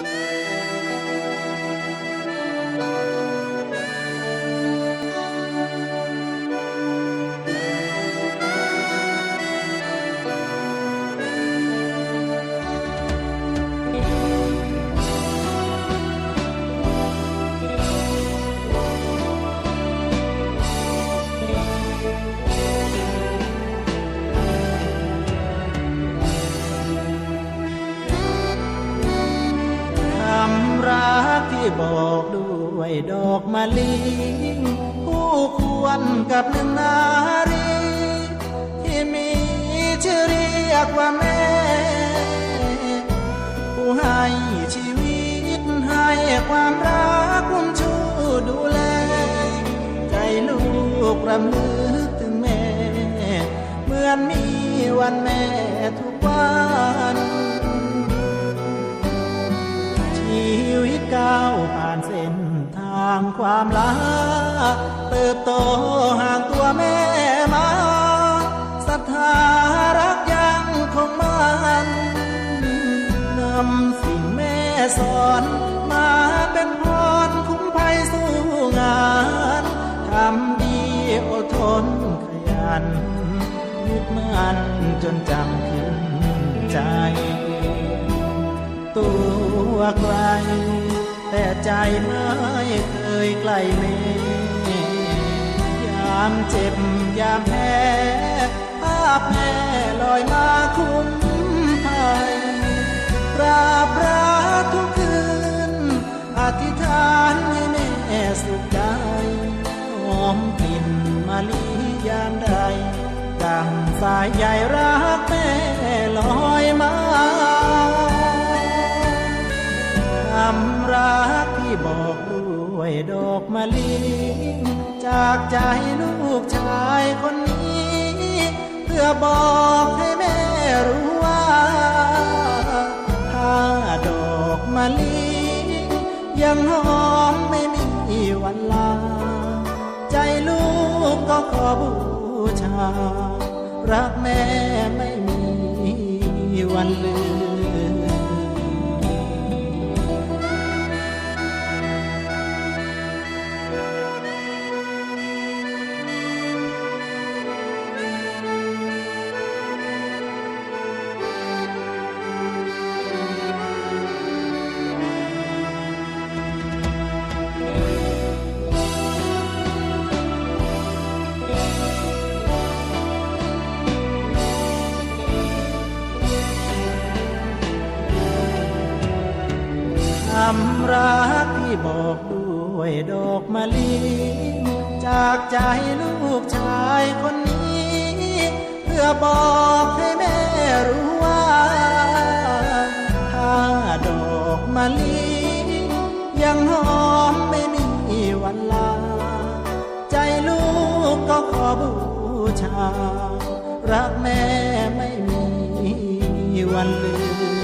ค บอกด้วยดอกมะลิคู่ควรกับหนึ่งนารี ที่มีชื่อเรียกว่าแม่ ผู้ให้ชีวิตให้ความรักคุ้มชูดูแล ใจลูกรำลึกถึงแม่ เหมือนมีวันแม่ทุกวัน เส้นทางความรักเติบโตห่างตัวแม่มาศรัทธารักยังคงมันนำสิ่งแม่สอนมาเป็นพรคุ้มภัยสู้งานทำดีอดทนขยันยึดมั่นจนจำขึ้นใจ ตัวไกล แต่ใจไม่เคยไกลเมยามเจ็บยามแพ้ภาพแม่ลอยมาคุ้มภัยกราบระทุกคืน อธิษฐานให้แม่สุขใจหอมกลิ่นมาลียามใดดังสายใยรักแม่ลอยมา รักที่บอกด้วยดอกมะลิจากใจลูกชายคนนี้ เพื่อบอกให้แม่รู้ว่าถ้าดอกมะลิยังหอมไม่มีวันลา ใจลูกก็ขอบูชา รักแม่ไม่มีวันลืมำรักที่บอกด้วยดอกมะลิจากใจลูกชายคนนี้ เพื่อบอกให้แม่รู้ว่า ถ้าดอกมะลิยังหอมไม่มีวันลา ใจลูกก็ขอบูชา รักแม่ไม่มีวันลืม